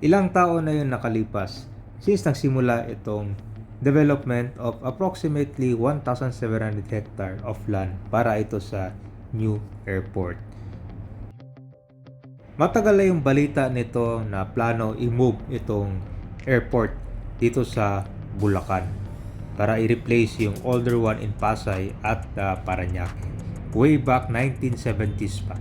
Ilang taon na yun nakalipas since nagsimula itong development of approximately 1,700 hectare of land para ito sa new airport. Matagal na yung balita nito na plano i-move itong airport dito sa Bulacan para i-replace yung older one in Pasay at uh, Paranaque way back 1970s pa.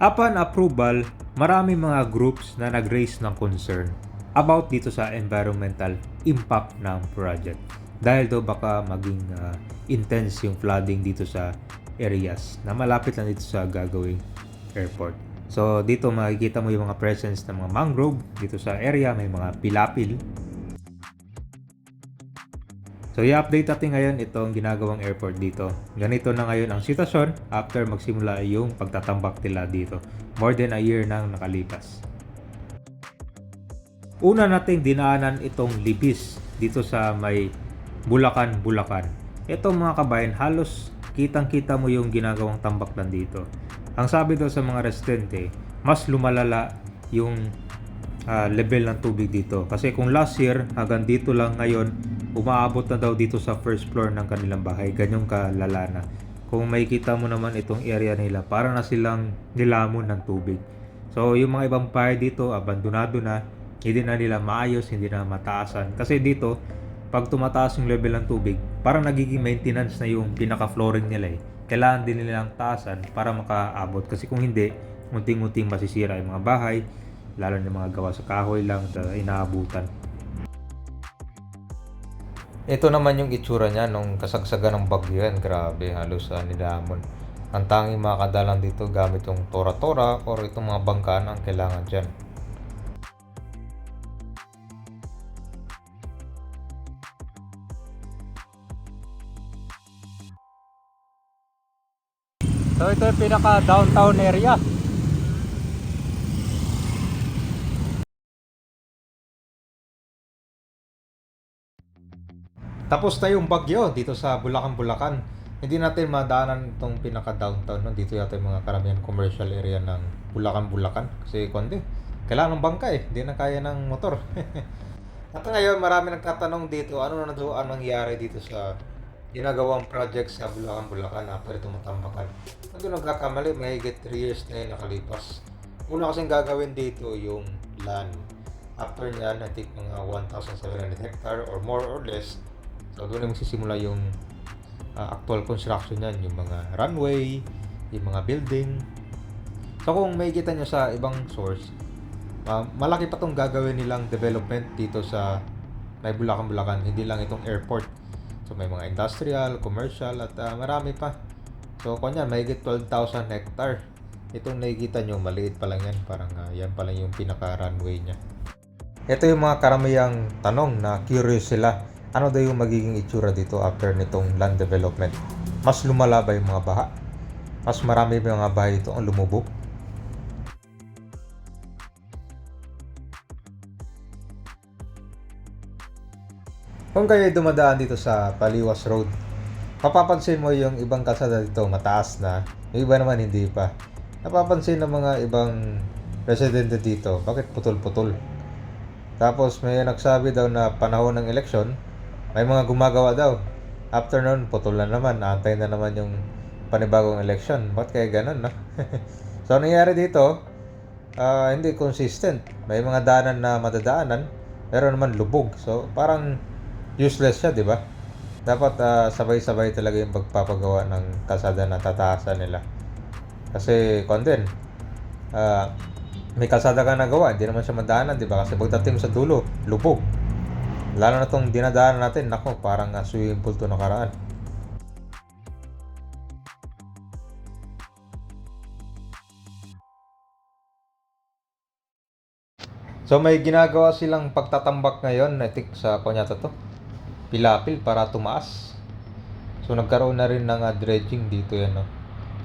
Upon approval, marami mga groups na nag-raise ng concern about dito sa environmental impact ng project. Dahil daw baka maging uh, intense yung flooding dito sa areas na malapit lang dito sa gagawing airport. So dito makikita mo yung mga presence ng mga mangrove dito sa area, may mga pilapil. So i-update natin ngayon itong ginagawang airport dito. Ganito na ngayon ang sitwasyon after magsimula yung pagtatambak nila dito. More than a year nang nakalipas. Una nating dinaanan itong libis dito sa may Bulacan, Bulacan. Ito mga kabayan, halos kitang-kita mo yung ginagawang tambak lang dito. Ang sabi daw sa mga residente, mas lumalala yung uh, level ng tubig dito. Kasi kung last year hanggang dito lang ngayon, umaabot na daw dito sa first floor ng kanilang bahay. Ganyong kalala na. Kung makikita mo naman itong area nila, para na silang nilamon ng tubig. So yung mga ibang bahay dito, abandonado na, hindi na nila maayos, hindi na mataasan. Kasi dito, pag tumataas yung level ng tubig, parang nagiging maintenance na yung pinaka-flooring nila eh. Kailangan din nilang taasan para makaabot. Kasi kung hindi, munting-munting masisira yung mga bahay, lalo na mga gawa sa kahoy lang na inaabutan. Ito naman yung itsura niya nung kasagsagan ng bagyo yan. Grabe, halos sa nilamon. Ang tanging mga kadalang dito gamit yung tora-tora or itong mga bangkaan ang kailangan dyan. So ito yung pinaka downtown area. Tapos na yung bagyo dito sa Bulacan, Bulacan. Hindi natin madaanan itong pinaka-downtown. No? Dito yata yung mga karamihan commercial area ng Bulacan, Bulacan. Kasi kundi, kailangan ng bangka eh. Hindi na kaya ng motor. At ngayon, marami nagtatanong dito, ano na doon ang nangyari dito sa ginagawang project sa Bulacan, Bulacan after itong matambakan. Nandun nagkakamali, may higit 3 years na yung nakalipas. Una kasing gagawin dito yung land. After nyan, I think mga 1,700 hectare or more or less, So doon na magsisimula yung uh, actual construction niyan, yung mga runway, yung mga building. So kung may kita nyo sa ibang source, uh, malaki pa tong gagawin nilang development dito sa may Bulacan, Bulacan. Hindi lang itong airport. So may mga industrial, commercial, at uh, marami pa. So kanya, may 12,000 hectare. Itong nakikita nyo, maliit pa lang yan. Parang uh, yan pa lang yung pinaka-runway niya. Ito yung mga karamihang tanong na curious sila ano daw yung magiging itsura dito after nitong land development? Mas lumala ba yung mga baha? Mas marami ba yung mga bahay dito ang lumubog? Kung kayo dumadaan dito sa Paliwas Road, mapapansin mo yung ibang kalsada dito mataas na, yung iba naman hindi pa. Napapansin ng mga ibang residente dito, bakit putol-putol? Tapos may nagsabi daw na panahon ng eleksyon, may mga gumagawa daw. After nun, putol na naman. Antay na naman yung panibagong election. Ba't kaya ganun, no? so, nangyari dito, uh, hindi consistent. May mga daanan na madadaanan, pero naman lubog. So, parang useless siya, di ba? Dapat uh, sabay-sabay talaga yung pagpapagawa ng kalsada na tataasan nila. Kasi, kung din, uh, may kalsada ka nagawa, hindi naman siya madaanan, di ba? Kasi pagdating sa dulo, lubog. Lalo na tong dinadaanan natin, nako, parang uh, swimming pool to nakaraan. So may ginagawa silang pagtatambak ngayon, I think sa kunyata to. Pilapil para tumaas. So nagkaroon na rin ng uh, dredging dito yan, no.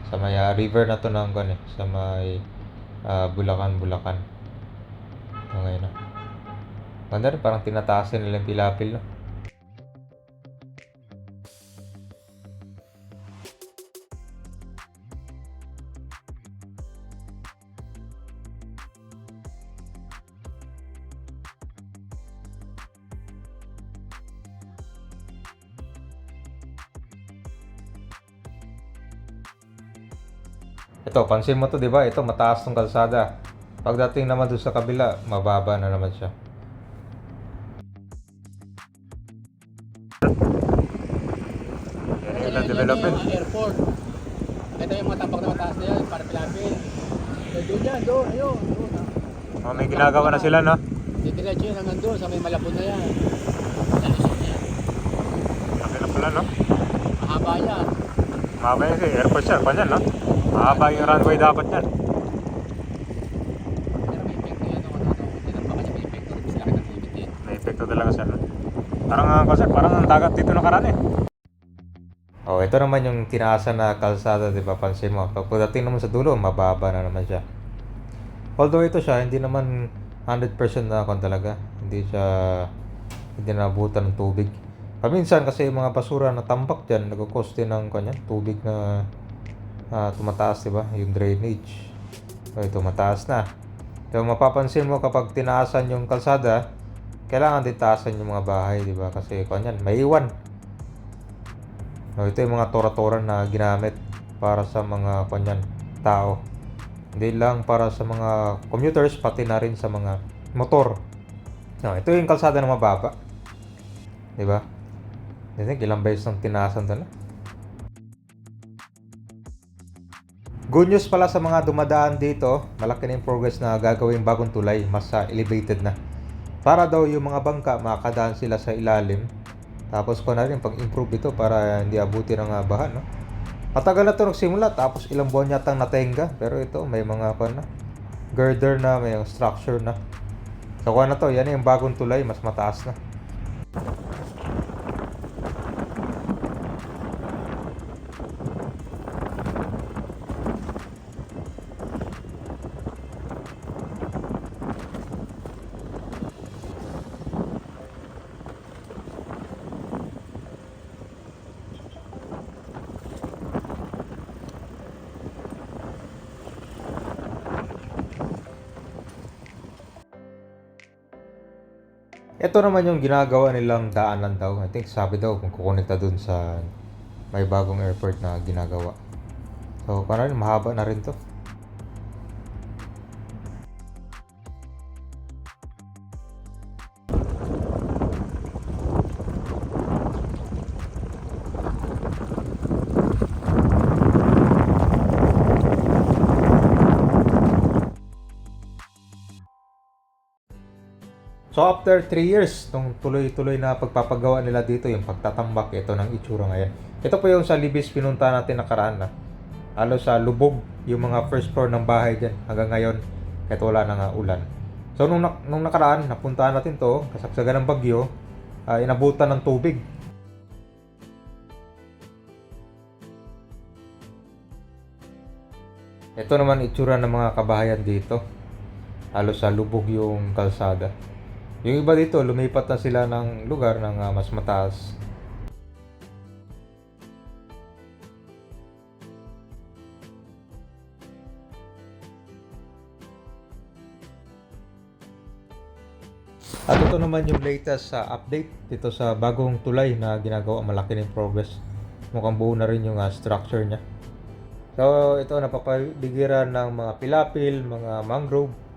Sa may uh, river na to ng kan eh, sa may uh, Bulacan, Bulacan. Tanda rin, parang tinataas nila yung pilapil, no? Ito, pansin mo to, di ba? Ito, mataas ng kalsada. Pagdating naman doon sa kabila, mababa na naman siya. Yan yung. Yan airport. Ito yung mga tapak na mataas na yan, para pilapin. So, doon yan, doon, ayun, doon. ah. Oh, may ginagawa na sila, no? Didiretso yan hanggang doon, sa may malabon na yan. Sa Luzon na yan. Laki na pala, no? Mahaba yan. Mahaba yun eh. Airport siya. Kanyan, no? Mahaba yung runway dapat yan. May epekto yan? Ano, ano, niya may epekto yan. Talaga siya, no? Parang ang kasi, parang ang dagat dito nakaraan eh. Oh, ito naman yung tinaasan na kalsada, di ba? Pansin mo. Pagdating naman sa dulo, mababa na naman siya. Although ito siya, hindi naman 100% na kon talaga. Hindi siya hindi nabutan ng tubig. Paminsan kasi yung mga basura na tambak dyan, nagkakos din ng kanya, tubig na ah, tumataas, di ba? Yung drainage. So, ito mataas na. So, mapapansin mo kapag tinaasan yung kalsada, kailangan din taasan yung mga bahay, di ba? Kasi kanyan, may So, ito yung mga tora-tora na ginamit para sa mga kanyan tao. Hindi lang para sa mga commuters, pati na rin sa mga motor. No, ito yung kalsada na mababa. Di ba? I think ilang beses nang tinaasan to. Good news pala sa mga dumadaan dito, malaki na yung progress na gagawing bagong tulay, mas ah, elevated na. Para daw yung mga bangka makakadaan sila sa ilalim. Tapos ko na rin pag-improve ito para hindi abuti ng ah, baha, no? Matagal na ito nagsimula, tapos ilang buwan yata natenga. Pero ito, may mga pa na. Girder na, may structure na. So kuha na to, yan yung bagong tulay, mas mataas na. Ito naman yung ginagawa nilang daanan daw. I think sabi daw kung kukonekta dun sa may bagong airport na ginagawa. So, parang mahaba na rin to. So after 3 years, nung tuloy-tuloy na pagpapagawa nila dito, yung pagtatambak, ito ng itsura ngayon. Ito po yung sa Libis pinunta natin nakaraan na. Halos sa lubog yung mga first floor ng bahay dyan hanggang ngayon kahit wala na nga ulan. So nung, nung nakaraan, napuntahan natin to, kasagsagan ng bagyo, ah, inabutan ng tubig. Ito naman itsura ng mga kabahayan dito. Halos sa lubog yung kalsada. Yung iba dito, lumipat na sila ng lugar ng ah, mas mataas. At ito naman yung latest sa update dito sa bagong tulay na ginagawa. Malaki yung progress. Mukhang buo na rin yung ah, structure niya. So, ito napapaligiran ng mga pilapil, mga mangrove,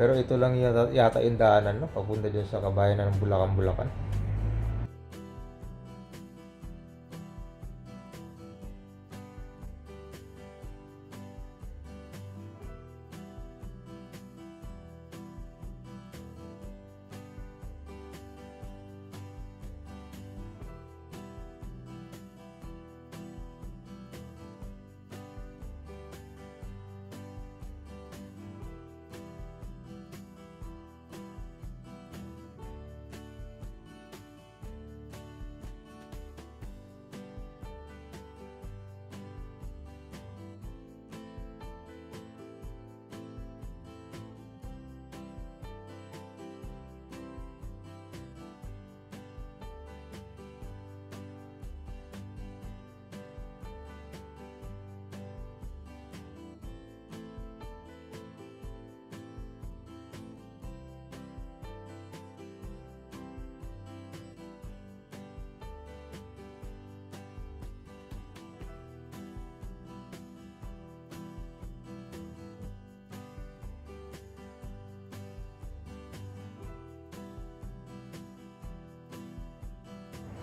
pero ito lang yata, yata yung daanan, no? Papunta dyan sa kabayan ng Bulacan, Bulacan.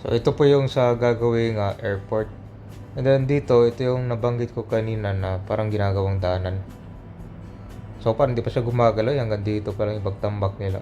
So ito po yung sa gagawing ah, airport. And then dito, ito yung nabanggit ko kanina na parang ginagawang daanan. So parang hindi pa siya gumagalaw, hanggang dito pa lang yung pagtambak nila.